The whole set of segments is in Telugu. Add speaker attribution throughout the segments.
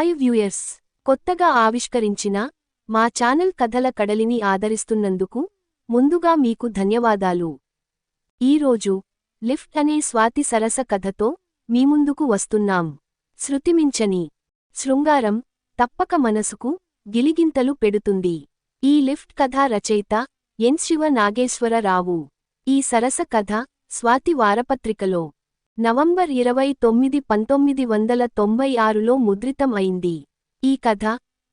Speaker 1: హాయ్ వ్యూయర్స్ కొత్తగా ఆవిష్కరించిన మా ఛానల్ కథల కడలిని ఆదరిస్తున్నందుకు ముందుగా మీకు ధన్యవాదాలు. ఈరోజు లిఫ్ట్ అనే స్వాతి సరస కథతో మీ ముందుకు వస్తున్నాం. శృతిమించని శృంగారం తప్పక మనసుకు గిలిగింతలు పెడుతుంది. ఈ లిఫ్ట్ కథ రచయిత ఎన్ శివ నాగేశ్వరరావు. ఈ సరస కథ స్వాతి వారపత్రికలో నవంబర్ ఇరవై తొమ్మిది పంతొమ్మిది వందల తొంభై ఆరులో ముద్రితం అయింది. ఈ కథ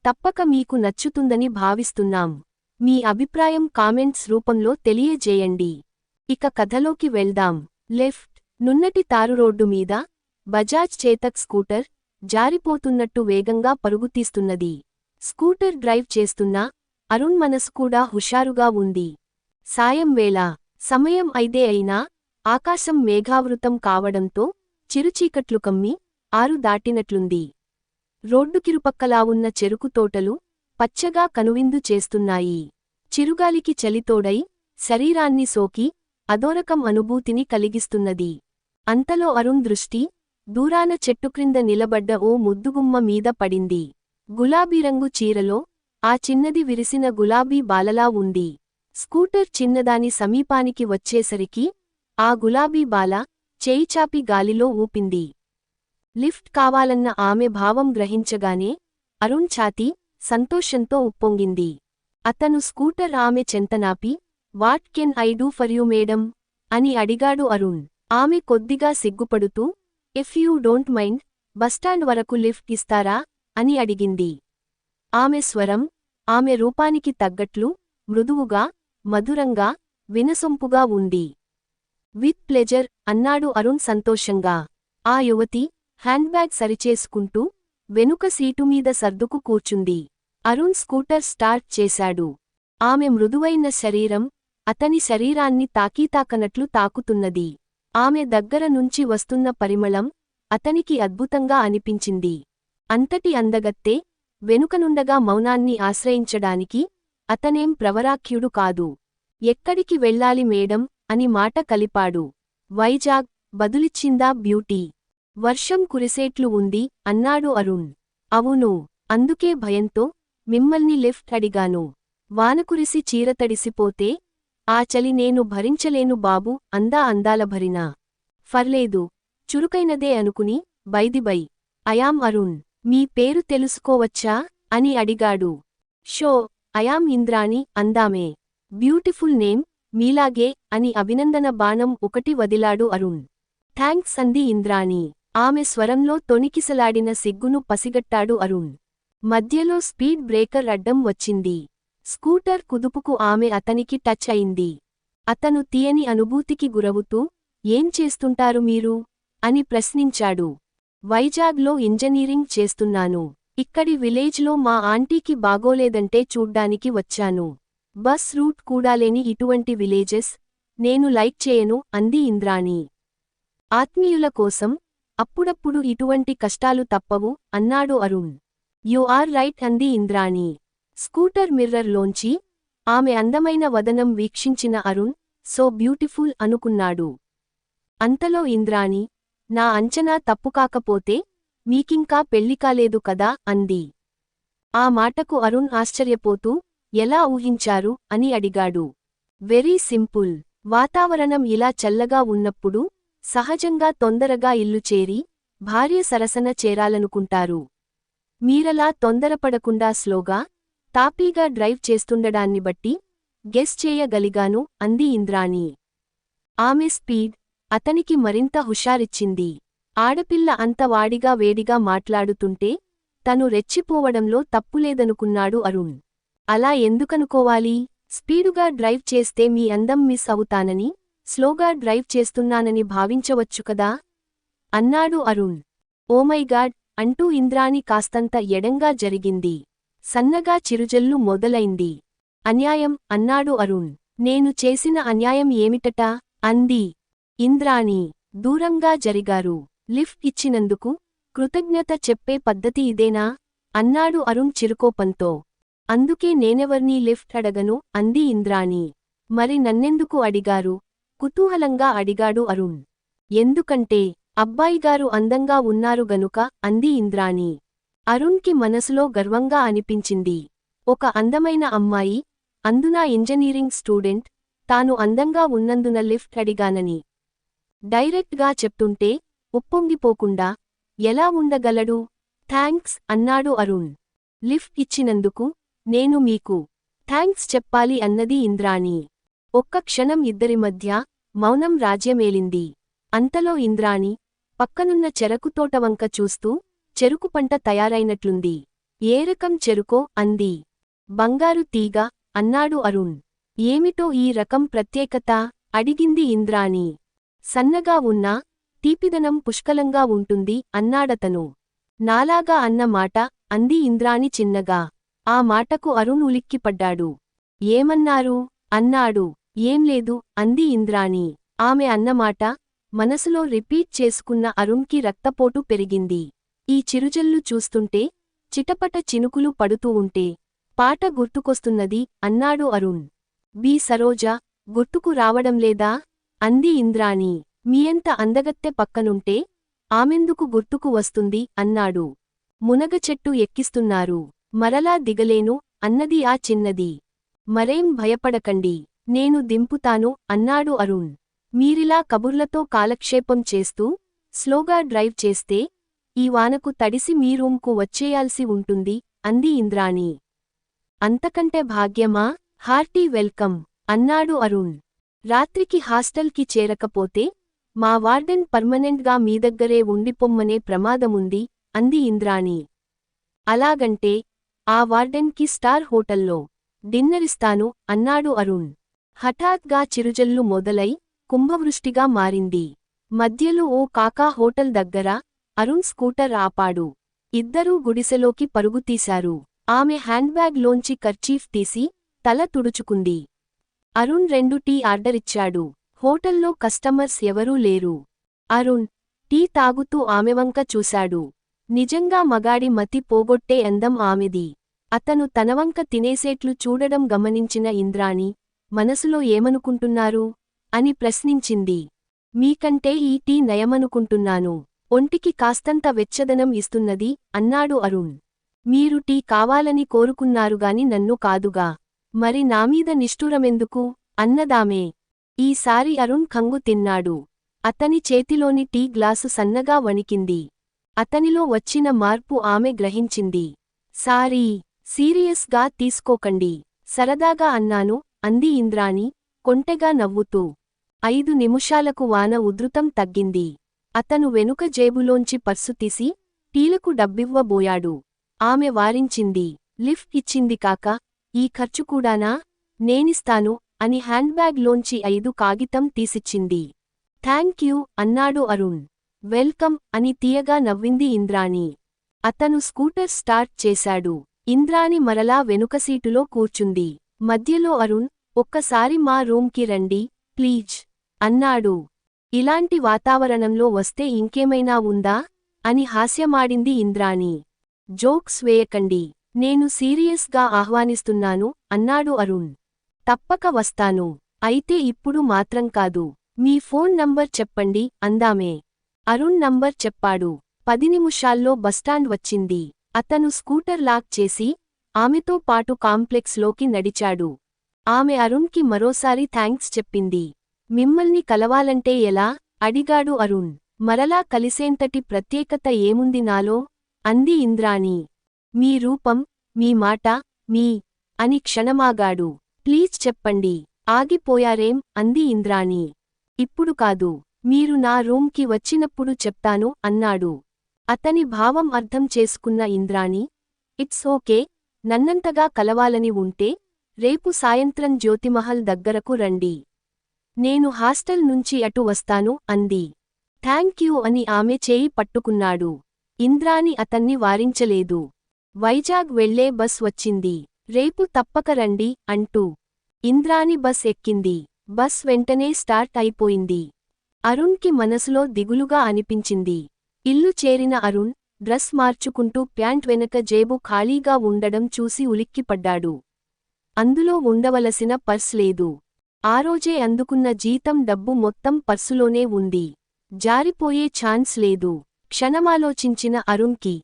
Speaker 1: తప్పక మీకు నచ్చుతుందని భావిస్తున్నాం. మీ అభిప్రాయం కామెంట్స్ రూపంలో తెలియజేయండి. ఇక కథలోకి వెళ్దాం. లెఫ్ట్ నున్నటి తారు రోడ్డు మీద బజాజ్ చేతక్ స్కూటర్ జారిపోతున్నట్టు వేగంగా పరుగుతీస్తున్నది. స్కూటర్ డ్రైవ్ చేస్తున్నా అరుణ్ మనసు కూడా హుషారుగా ఉంది. సాయం వేళ సమయం ఐదే అయినా ఆకాశం మేఘావృతం కావడంతో చిరుచీకట్లు కమ్మి ఆరు దాటినట్లుంది. రోడ్డుకిరుపక్కలా ఉన్న చెరుకు తోటలు పచ్చగా కనువిందు చేస్తున్నాయి. చిరుగాలికి చలితోడై శరీరాన్ని సోకి అదోరకం అనుభూతిని కలిగిస్తున్నది. అంతలో అరుణ్ దృష్టి దూరాన చెట్టుక్రింద నిలబడ్డ ఓ ముద్దుగుమ్మ మీద పడింది. గులాబీ రంగు చీరలో ఆ చిన్నది విరిసిన గులాబీ బాలలా ఉంది. స్కూటర్ చిన్నదాని సమీపానికి వచ్చేసరికి ఆ గులాబీ బాల చేయిచాపి గాలిలో ఊపింది. లిఫ్ట్ కావాలన్న ఆమె భావం గ్రహించగానే అరుణ్ ఛాతీ సంతోషంతో ఉప్పొంగింది. అతను స్కూటర్ ఆమె చెంతనాపి what can I do for you madam అని అడిగాడు అరుణ్. ఆమె కొద్దిగా సిగ్గుపడుతూ if you don't mind bus stand వరకు లిఫ్ట్ ఇస్తారా అని అడిగింది. ఆమె స్వరం ఆమె రూపానికి తగ్గట్లు మృదువుగా మధురంగా వినసొంపుగా ఉంది. విత్ ప్లెజర్ అన్నాడు అరుణ్ సంతోషంగా. ఆ యువతి హ్యాండ్బ్యాగ్ సరిచేసుకుంటూ వెనుక సీటుమీద సర్దుకు కూర్చుంది. అరుణ్ స్కూటర్ స్టార్ట్ చేశాడు. ఆమె మృదువైన శరీరం అతని శరీరాన్ని తాకీతాకనట్లు తాకుతున్నది. ఆమె దగ్గర నుంచి వస్తున్న పరిమళం అతనికి అద్భుతంగా అనిపించింది. అంతటి అందగత్తే వెనుకనుండగా మౌనాన్ని ఆశ్రయించడానికి అతనేం ప్రవరాఖ్యుడు కాదు. ఎక్కడికి వెళ్ళాలి మేడం? అని మాట కలిపాడు. వైజాగ్ బదులిచ్చిందా బ్యూటీ? వర్షం కురిసేట్లు ఉంది అన్నాడు అరుణ్. అవును అందుకే భయంతో మిమ్మల్ని లిఫ్ట్ అడిగాను. వానకురిసి చీర తడిసిపోతే ఆ చలి నేను భరించలేను బాబు అందా అందాల భరినా. ఫర్లేదు చురుకైనదే అనుకుని బైదిబై అయాం అరుణ్ మీ పేరు తెలుసుకోవచ్చా? అని అడిగాడు. షో అయాం ఇంద్రాణి అందామే. బ్యూటిఫుల్ నేమ్ మీలాగే అని అభినందన బాణం ఒకటి వదిలాడు అరుణ్. థ్యాంక్స్ అంది ఇంద్రాణి. ఆమె స్వరంలో తొణికిసలాడిన సిగ్గును పసిగట్టాడు అరుణ్. మధ్యలో స్పీడ్ బ్రేకర్ అడ్డం వచ్చింది. స్కూటర్ కుదుపుకు ఆమె అతనికి టచ్ అయింది. అతను తీయని అనుభూతికి గురవుతూ ఏం చేస్తుంటారు మీరు? అని ప్రశ్నించాడు. వైజాగ్లో ఇంజనీరింగ్ చేస్తున్నాను. ఇక్కడి విలేజ్లో మా ఆంటీకి బాగోలేదంటే చూడ్డానికి వచ్చాను. బస్ రూట్ కూడా లేని ఇటువంటి విలేజెస్ నేను లైక్ చేయను అంది ఇంద్రాణి. ఆత్మీయుల కోసం అప్పుడప్పుడు ఇటువంటి కష్టాలు తప్పవు అన్నాడు అరుణ్. యు ఆర్ రైట్ అంది ఇంద్రాణి. స్కూటర్ మిర్రర్లోంచి ఆమె అందమైన వదనం వీక్షించిన అరుణ్ సో బ్యూటిఫుల్ అనుకున్నాడు. అంతలో ఇంద్రాణి నా అంచనా తప్పుకాకపోతే మీకింకా పెళ్ళికాలేదు కదా అంది. ఆ మాటకు అరుణ్ ఆశ్చర్యపోతూ ఎలా ఊహించారు? అని అడిగాడు. Very simple. వాతావరణం ఇలా చల్లగా ఉన్నప్పుడు సహజంగా తొందరగా ఇల్లు చేరి భార్య సరసన చేరాలనుకుంటారు. మీరలా తొందరపడకుండా స్లోగా తాపీగా డ్రైవ్ చేస్తుండడాన్ని బట్టి గెస్ చేయగలిగాను అంది ఇంద్రాణి. ఆమె స్పీడ్ అతనికి మరింత హుషారిచ్చింది. ఆడపిల్ల అంత వాడిగా వేడిగా మాట్లాడుతుంటే తను రెచ్చిపోవడంలో తప్పులేదనుకున్నాడు అరుణ్. అలా ఎందుకనుకోవాలి? స్పీడుగా డ్రైవ్ చేస్తే మీ అందం మిస్ అవుతానని స్లోగా డ్రైవ్ చేస్తున్నానని భావించవచ్చు కదా? అన్నాడు అరుణ్. ఓమైగాడ్ అంటూ ఇంద్రాణి కాస్తంత ఎడంగా జరిగింది. సన్నగా చిరుజల్లు మొదలైంది. అన్యాయం! అన్నాడు అరుణ్. నేను చేసిన అన్యాయం ఏమిటట? అంది. ఇంద్రాణి దూరంగా జరిగారు. లిఫ్ట్ ఇచ్చినందుకు కృతజ్ఞత చెప్పే పద్ధతి ఇదేనా? అన్నాడు అరుణ్ చిరుకోపంతో. అందుకే నేనెవర్నీ లిఫ్ట్ అడగను? అంది ఇంద్రాణి. మరి నన్నెందుకు అడిగారు? కుతూహలంగా అడిగాడు అరుణ్. ఎందుకంటే అబ్బాయిగారు అందంగా ఉన్నారు గనుక అంది ఇంద్రాణి. అరుణ్కి మనసులో గర్వంగా అనిపించింది. ఒక అందమైన అమ్మాయి అందునా ఇంజనీరింగ్ స్టూడెంట్ తాను అందంగా ఉన్నందున లిఫ్ట్ అడిగానని. డైరెక్ట్గా చెప్తుంటే ఉప్పొంగిపోకుండా ఎలా ఉండగలడు? థ్యాంక్స్ అన్నాడు అరుణ్. లిఫ్ట్ ఇచ్చినందుకు నేను మీకు థ్యాంక్స్ చెప్పాలి అన్నది ఇంద్రాణి. ఒక్క క్షణం ఇద్దరి మధ్య మౌనం రాజ్యమేలింది. అంతలో ఇంద్రాణి పక్కనున్న చెరకు తోటవంక చూస్తూ చెరుకు పంట తయారైనట్లుంది. ఏ రకం చెరుకో అంది. బంగారు తీగ అన్నాడు అరుణ్. ఏమిటో ఈ రకం ప్రత్యేకత అడిగింది ఇంద్రాణి. సన్నగా ఉన్నా తీపిదనం పుష్కలంగా ఉంటుంది అన్నాడతను. నాలాగా అన్నమాట అంది ఇంద్రాణి చిన్నగా. ఆ మాటకు అరుణ్ ఉలిక్కిపడ్డాడు. ఏమన్నారు? అన్నాడు. ఏం లేదు అంది ఇంద్రాణి. ఆమె అన్నమాట మనసులో రిపీట్ చేసుకున్న అరుణ్కి రక్తపోటు పెరిగింది. ఈ చిరుజల్లు చూస్తుంటే చిటపట చినుకులు పడుతూ ఉంటే పాట గుర్తుకొస్తున్నది అన్నాడు అరుణ్. బి. సరోజ గుర్తుకు రావడంలేదా అంది ఇంద్రాణి. మీయంత అందగత్తె పక్కనుంటే ఆమెందుకు గుర్తుకు వస్తుంది? అన్నాడు. మునగచెట్టు ఎక్కిస్తున్నారు. మరలా దిగలేను అన్నది ఆ చిన్నది. మరేం భయపడకండి నేను దింపుతాను అన్నాడు అరుణ్. మీరిలా కబుర్లతో కాలక్షేపం చేస్తూ స్లోగా డ్రైవ్ చేస్తే ఈ వానకు తడిసి మీ రూంకు వచ్చేయాల్సి ఉంటుంది అంది ఇంద్రాణి. అంతకంటే భాగ్యమా హార్టీ వెల్కమ్ అన్నాడు అరుణ్. రాత్రికి హాస్టల్కి చేరకపోతే మా వార్డెన్ పర్మనెంట్గా మీ దగ్గరే ఉండిపొమ్మనే ప్రమాదముంది అంది ఇంద్రాణి. అలాగంటే ఆ వార్డెన్కి స్టార్ హోటల్లో డిన్నరిస్తాను అన్నాడు అరుణ్. హఠాత్గా చిరుజల్లు మొదలై కుంభవృష్టిగా మారింది. మధ్యలో ఓ కాకా హోటల్ దగ్గర అరుణ్ స్కూటర్ ఆపాడు. ఇద్దరూ గుడిసెలోకి పరుగుతీశారు ఆమె హ్యాండ్బ్యాగ్లోంచి కర్చీఫ్ తీసి తల తుడుచుకుంది. అరుణ్ రెండు టీ ఆర్డరిచ్చాడు. హోటల్లో కస్టమర్స్ ఎవరూ లేరు. అరుణ్ టీ తాగుతూ ఆమెవంక చూశాడు. నిజంగా మగాడి మతి పోగొట్టే అందం ఆమెది. అతను తనవంక తినేసేట్లు చూడడం గమనించిన ఇంద్రాణి మనసులో ఏమనుకుంటున్నారు? అని ప్రశ్నించింది. మీకంటే ఈ టీ నయమనుకుంటున్నాను. ఒంటికి కాస్తంత వెచ్చదనం ఇస్తున్నది అన్నాడు అరుణ్. మీరు టీ కావాలని కోరుకున్నారుగాని నన్ను కాదుగా. మరి నామీద నిష్ఠురమెందుకు? అన్నదామే. ఈసారి అరుణ్ కంగు తిన్నాడు. అతని చేతిలోని టీ గ్లాసు సన్నగా వణికింది. అతనిలో వచ్చిన మార్పు ఆమె గ్రహించింది. సారీ సీరియస్గా తీసుకోకండి. సరదాగా అన్నాను అంది ఇంద్రాణి కొంటెగా నవ్వుతూ. ఐదు నిమిషాలకు వాన ఉధృతం తగ్గింది. అతను వెనుక జేబులోంచి పర్సు తీసి టీలకు డబ్బివ్వబోయాడు. ఆమె వారించింది. లిఫ్ట్ ఇచ్చింది కాక ఈ ఖర్చు కూడానా? నేనిస్తాను అని హ్యాండ్బ్యాగ్లోంచి ఐదు కాగితం తీసిచ్చింది. థ్యాంక్ యూ అన్నాడు అరుణ్. వెల్కమ్ అని తీయగా నవ్వింది ఇంద్రాణి. అతను స్కూటర్ స్టార్ట్ చేశాడు. ఇంద్రాణి మరలా వెనుక సీటులో కూర్చుంది. మధ్యలో అరుణ్ ఒక్కసారి మా రూమ్కి రండి ప్లీజ్ అన్నాడు. ఇలాంటి వాతావరణంలో వస్తే ఇంకేమైనా ఉందా? అని హాస్యమాడింది ఇంద్రాణి. జోక్స్ వేయకండి. నేను సీరియస్గా ఆహ్వానిస్తున్నాను అన్నాడు అరుణ్. తప్పక వస్తాను. అయితే ఇప్పుడు మాత్రం కాదు. మీ ఫోన్ నంబర్ చెప్పండి అందామే. అరుణ్ నంబర్ చెప్పాడు. పది నిమిషాల్లో బస్టాండ్ వచ్చింది. అతను స్కూటర్ లాక్ చేసి ఆమెతో పాటు కాంప్లెక్స్లోకి నడిచాడు. ఆమె అరుణ్కి మరోసారి థ్యాంక్స్ చెప్పింది. మిమ్మల్ని కలవాలంటే ఎలా? అడిగాడు అరుణ్. మరలా కలిసేంతటి ప్రత్యేకత ఏముంది నాలో? అంది ఇంద్రాణి. మీ రూపం మీ మాట మీ అని క్షణమాగాడు. ప్లీజ్ చెప్పండి. ఆగిపోయారేం? అంది ఇంద్రాణి. ఇప్పుడు కాదు. మీరు నా రూమ్కి వచ్చినప్పుడు చెప్తాను అన్నాడు. అతని భావం అర్థం చేసుకున్న ఇంద్రాణి ఇట్స్ ఓకే నన్నంతగా కలవాలని ఉంటే రేపు సాయంత్రం జ్యోతిమహల్ దగ్గరకు రండి. నేను హాస్టల్ నుంచి అటు వస్తాను అంది. థ్యాంక్ యూ అని ఆమె చేయి పట్టుకున్నాడు. ఇంద్రాణి అతన్ని వారించలేదు. వైజాగ్ వెళ్ళే బస్ వచ్చింది. రేపు తప్పక రండి అంటూ ఇంద్రాని బస్ ఎక్కింది. బస్ వెంటనే స్టార్ట్ అయిపోయింది. అరుణ్కి మనసులో దిగులుగా అనిపించింది. ఇల్లు చేరిన అరుణ్ డ్రెస్ మార్చుకుంటూ ప్యాంట్ వెనక జేబు ఖాళీగా ఉండడం చూసి ఉలిక్కిపడ్డాడు. అందులో ఉండవలసిన పర్స్ లేదు. ఆరోజే అందుకున్న జీతం డబ్బు మొత్తం పర్సులోనే ఉంది. జారిపోయే ఛాన్స్ లేదు. క్షణమాలోచించిన అరుణ్కి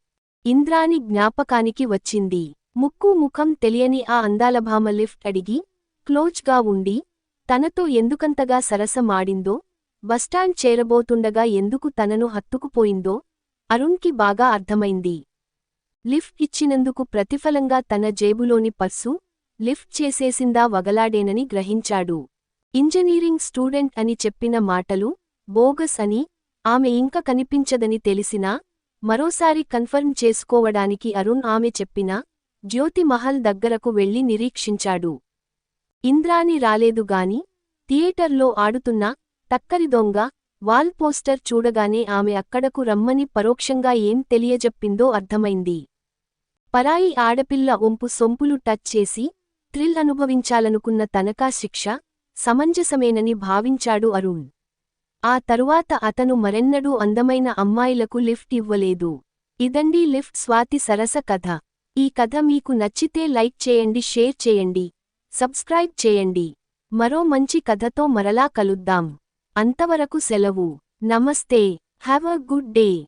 Speaker 1: ఇంద్రాని జ్ఞాపకానికి వచ్చింది. ముక్కు ముఖం తెలియని ఆ అందాలభామ లిఫ్ట్ అడిగి క్లోజ్గా ఉండి తనతో ఎందుకంతగా సరసమాడిందో బస్టాండ్ చేరబోతుండగా ఎందుకు తనను హత్తుకుపోయిందో అరుణ్కి బాగా అర్థమైంది. లిఫ్ట్ ఇచ్చినందుకు ప్రతిఫలంగా తన జేబులోని పర్సు లిఫ్ట్ చేసేసిందా వగలాడేనని గ్రహించాడు. ఇంజనీరింగ్ స్టూడెంట్ అని చెప్పిన మాటలు బోగస్ అని ఆమె ఇంక కనిపించదని తెలిసినా మరోసారి కన్ఫర్మ్ చేసుకోవడానికి అరుణ్ ఆమె చెప్పిన జ్యోతిమహల్ దగ్గరకు వెళ్ళి నిరీక్షించాడు. ఇంద్రాని రాలేదుగాని థియేటర్లో ఆడుతున్న టక్కరి దొంగ వాల్ పోస్టర్ చూడగానే ఆమె అక్కడకు రమ్మని పరోక్షంగా ఏం తెలియజెప్పిందో అర్థమైంది. పరాయి ఆడపిల్ల ఒంపు సొంపులు టచ్ చేసి థ్రిల్ అనుభవించాలనుకున్న తనకా శిక్ష సమంజసమేనని భావించాడు అరుణ్. ఆ తరువాత అతను మరెన్నడూ అందమైన అమ్మాయిలకు లిఫ్ట్ ఇవ్వలేదు. ఇదండి లిఫ్ట్ స్వాతి సరస కథ. ఈ కథ మీకు నచ్చితే లైక్ చేయండి షేర్ చేయండి సబ్స్క్రైబ్ చేయండి. మరో మంచి కథతో మరలా కలుద్దాం. అంతవరకు సెలవు. నమస్తే. Have a good day.